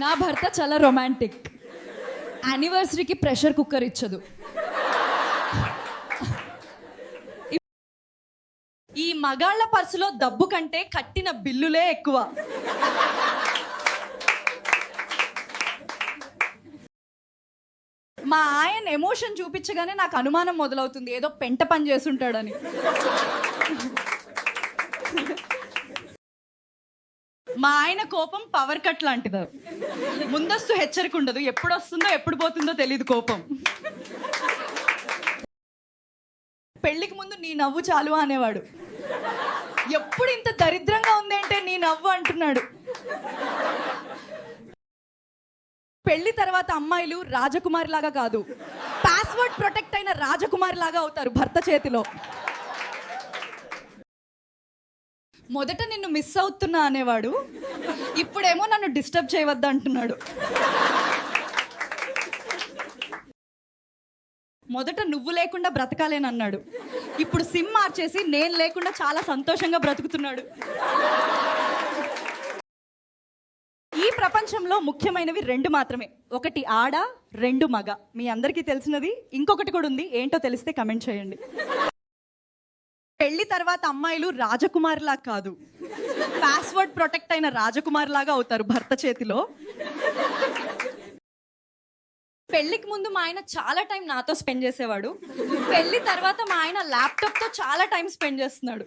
నా భర్త చాలా రొమాంటిక్ యానివర్సరీకి ప్రెషర్ కుక్కర్ ఇచ్చదు. ఈ మగాళ్ళ పర్సులో డబ్బు కంటే కట్టిన బిల్లులే ఎక్కువ. మా ఆయన ఎమోషన్ చూపించగానే నాకు అనుమానం మొదలవుతుంది. ఏదో పెంట పని చేస్తుంటాడని. మా ఆయన కోపం పవర్ కట్ లాంటిది. ముందస్తు హెచ్చరిక ఉండదు. ఎప్పుడు వస్తుందో ఎప్పుడు పోతుందో తెలియదు కోపం. పెళ్ళికి ముందు నీ నవ్వు చాలు అనేవాడు. ఎప్పుడు ఇంత దరిద్రంగా ఉందంటే నీ నవ్వు అంటున్నాడు. పెళ్ళి తర్వాత అమ్మాయిలు రాజకుమారి లాగా కాదు. పాస్వర్డ్ ప్రొటెక్ట్ అయిన రాజకుమారి లాగా అవుతారు భర్త చేతిలో. మొదట నిన్ను మిస్ అవుతున్నా అనేవాడు ఇప్పుడేమో నన్ను డిస్టర్బ్ చేయవద్దు అంటున్నాడు. మొదట నువ్వు లేకుండా బ్రతకాలేనన్నాడు ఇప్పుడు సిమ్ మార్చేసి నేను లేకుండా చాలా సంతోషంగా బ్రతుకుతున్నాడు. ఈ ప్రపంచంలో ముఖ్యమైనవి రెండు మాత్రమే. ఒకటి ఆడ రెండు మగ. మీ అందరికీ తెలిసినది. ఇంకొకటి కూడా ఉంది. ఏంటో తెలిస్తే కమెంట్ చేయండి. పెళ్ళి తర్వాత అమ్మాయిలు రాజకుమారిలా కాదు. పాస్వర్డ్ ప్రొటెక్ట్ అయిన రాజకుమార్ లాగా అవుతారు భర్త చేతిలో. పెళ్ళికి ముందు మా ఆయన చాలా టైం నాతో స్పెండ్ చేసేవాడు. పెళ్ళి తర్వాత మా ఆయన ల్యాప్టాప్తో చాలా టైం స్పెండ్ చేస్తున్నాడు.